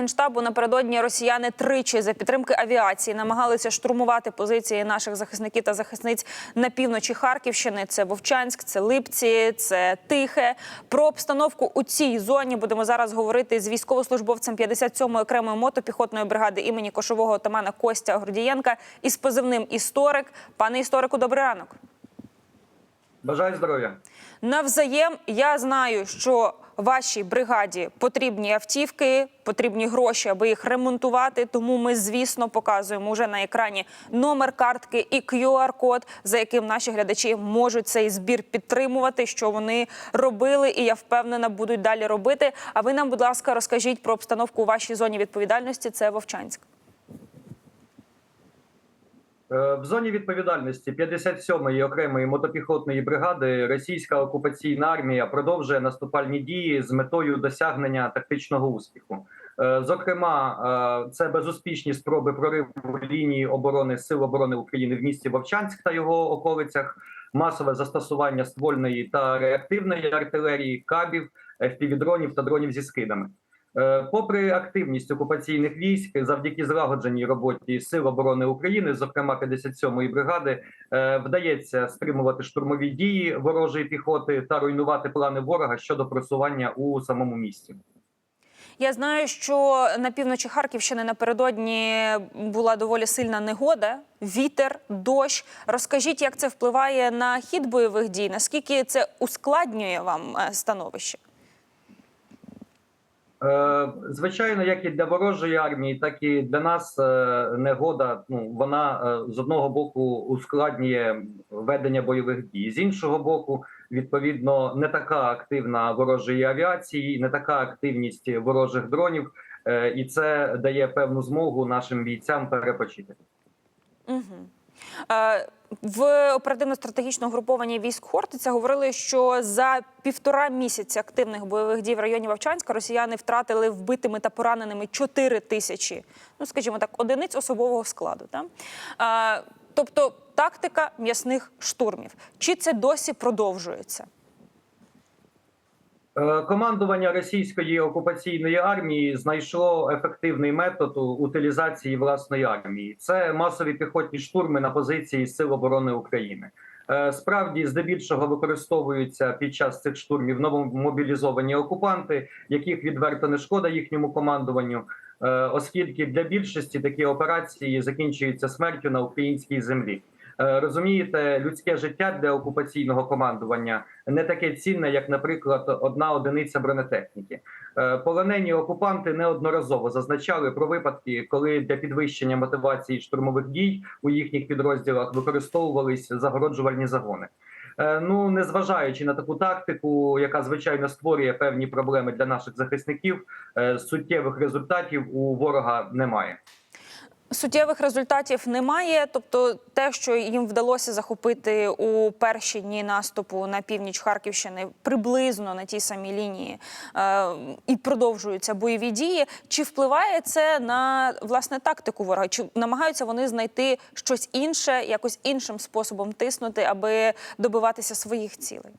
генштабу напередодні росіяни тричі за підтримки авіації намагалися штурмувати позиції наших захисників та захисниць на півночі Харківщини. Це Вовчанськ, це Липці, це Тихе. Про обстановку у цій зоні будемо зараз говорити з військовослужбовцем 57-ї окремої мотопіхотної бригади імені кошового отамана Костя Гордієнка із позивним історик. Пане історику, добрий ранок. Бажаю здоров'я. Навзаєм я знаю, що вашій бригаді потрібні автівки, потрібні гроші, аби їх ремонтувати. Тому ми, звісно, показуємо вже на екрані номер картки і QR-код, за яким наші глядачі можуть цей збір підтримувати, що вони робили, і я впевнена, будуть далі робити. А ви нам, будь ласка, розкажіть про обстановку у вашій зоні відповідальності. Це Вовчанськ. Е, В зоні відповідальності 57-ї окремої мотопіхотної бригади російська окупаційна армія продовжує наступальні дії з метою досягнення тактичного успіху. Е, Зокрема, е, це безуспішні спроби прориву лінії оборони Сил оборони України в місті Вовчанськ та його околицях, масове застосування ствольної та реактивної артилерії, кабів, FPV-дронів та дронів зі скидами. Е, Попри активність окупаційних військ, завдяки злагодженій роботі Сил оборони України, зокрема 57-ї бригади, е, вдається стримувати штурмові дії ворожої піхоти та руйнувати плани ворога щодо просування у самому місті. Я знаю, що на півночі Харківщини напередодні була доволі сильна негода, вітер, дощ. Розкажіть, як це впливає на хід бойових дій? Наскільки це ускладнює вам е, становище? Е, Звичайно, як і для ворожої армії, так і для нас е, негода. Ну вона е, з одного боку ускладнює ведення бойових дій, з іншого боку, відповідно, не така активна ворожої авіації, не така активність ворожих дронів, і це дає певну змогу нашим бійцям перепочити. Угу. Е, в оперативно-стратегічному групованні військ Хортиця говорили, що за півтора місяці активних бойових дій в районі Вовчанська росіяни втратили вбитими та пораненими 4 тисячі, ну скажімо так, одиниць особового складу. Так? А, тобто тактика м'ясних штурмів. Чи це досі продовжується? Е, Командування російської окупаційної армії знайшло ефективний метод утилізації власної армії. Це масові піхотні штурми на позиції Сил оборони України. Е, Справді, здебільшого використовуються під час цих штурмів новомобілізовані окупанти, яких відверто не шкода їхньому командуванню, е, оскільки для більшості такі операції закінчуються смертю на українській землі. Е, Розумієте, людське життя для окупаційного командування не таке цінне, як, наприклад, одна одиниця бронетехніки. Е, Полонені окупанти неодноразово зазначали про випадки, коли для підвищення мотивації штурмових дій у їхніх підрозділах використовувались загороджувальні загони. Е, Ну, незважаючи на таку тактику, яка звичайно створює певні проблеми для наших захисників, суттєвих результатів у ворога немає. Суттєвих результатів немає. Тобто, те, що їм вдалося захопити у перші дні наступу на північ Харківщини, приблизно на тій самій лінії, е, і продовжуються бойові дії. Чи впливає це на власне тактику ворога? Чи намагаються вони знайти щось інше, якось іншим способом тиснути, аби добиватися своїх цілей?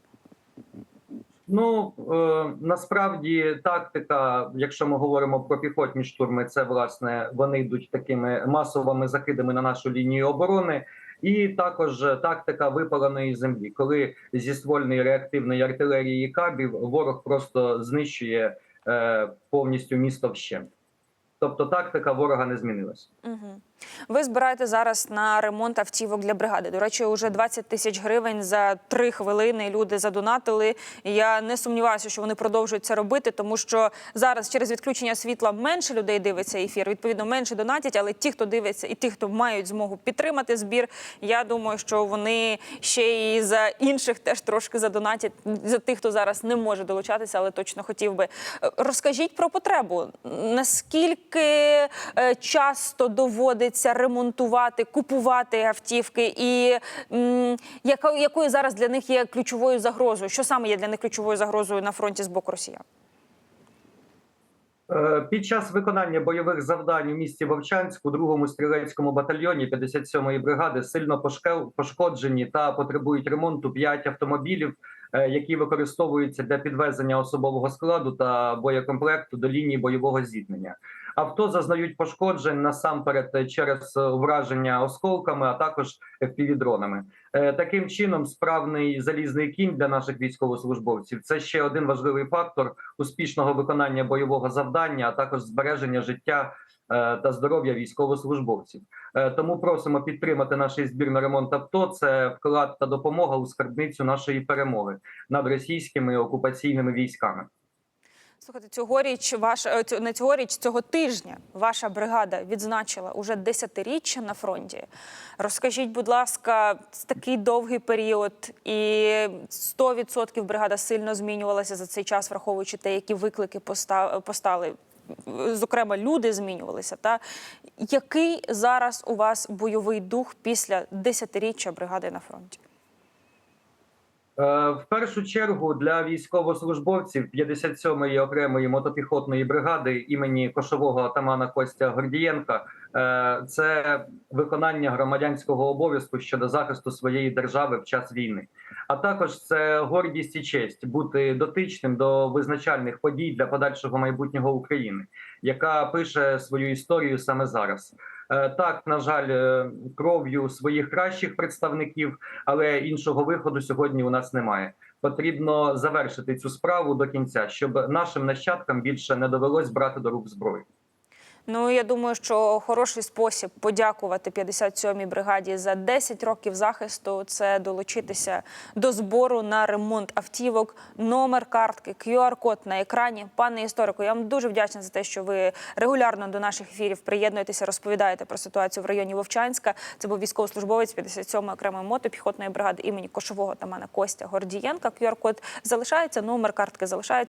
Ну е, насправді тактика, якщо ми говоримо про піхотні штурми, це власне вони йдуть такими масовими закидами на нашу лінію оборони, і також тактика випаленої землі, коли зі ствольної реактивної артилерії кабів ворог просто знищує е, повністю місто вщент. Тобто тактика ворога не змінилася. Угу. Ви збираєте зараз на ремонт автівок для бригади. До речі, вже 20 тисяч гривень за три хвилини люди задонатили. Я не сумніваюся, що вони продовжують це робити, тому що зараз через відключення світла менше людей дивиться ефір. Відповідно, менше донатять, але ті, хто дивиться, і ті, хто мають змогу підтримати збір, я думаю, що вони ще і за інших теж трошки задонатять за тих, хто зараз не може долучатися, але точно хотів би. Розкажіть про потребу. Наскільки е, часто доводиться ремонтувати, купувати автівки, і м, яка, якою зараз для них є ключовою загрозою? Що саме є для них ключовою загрозою на фронті з боку росіян? Е, Під час виконання бойових завдань у місті Вовчанськ у другому стрілецькому батальйоні 57-ї бригади сильно пошкоджені та потребують ремонту 5 автомобілів, е, які використовуються для підвезення особового складу та боєкомплекту до лінії бойового зіткнення. Авто зазнають пошкоджень насамперед через е, враження осколками, а також FPV-дронами. Е, Таким чином, справний залізний кінь для наших військовослужбовців це ще один важливий фактор успішного виконання бойового завдання, а також збереження життя е, та здоров'я військовослужбовців. Е, Тому просимо підтримати наш збір на ремонт авто. Це вклад та допомога у скарбницю нашої перемоги над російськими окупаційними військами. Слухайте, цьогоріч ваша е, не цьогоріч, цього тижня ваша бригада відзначила уже десятиріччя на фронті. Розкажіть, будь ласка, такий довгий період, і 100% бригада сильно змінювалася за цей час, враховуючи те, які виклики поста- постали. Зокрема, люди змінювалися. Та який зараз у вас бойовий дух після десятиріччя бригади на фронті? Е, В першу чергу для військовослужбовців 57-ї окремої мотопіхотної бригади імені кошового атамана Костя Гордієнка е, це виконання громадянського обов'язку щодо захисту своєї держави в час війни. А також це гордість і честь бути дотичним до визначальних подій для подальшого майбутнього України, яка пише свою історію саме зараз. Е, Так, на жаль, е, кров'ю своїх кращих представників, але іншого виходу сьогодні у нас немає. Потрібно завершити цю справу до кінця, щоб нашим нащадкам більше не довелось брати до рук зброю. Ну я думаю, що хороший спосіб подякувати 57-й бригаді за 10 років захисту це долучитися до збору на ремонт автівок, номер картки, QR-код на екрані. Пане історику, я вам дуже вдячна за те, що ви регулярно до наших ефірів приєднуєтеся, розповідаєте про ситуацію в районі Вовчанська. Це був військовослужбовець 57-ї окремої мотопіхотної бригади імені Кошового тамана Костя Гордієнка. QR-код залишається, номер картки залишається.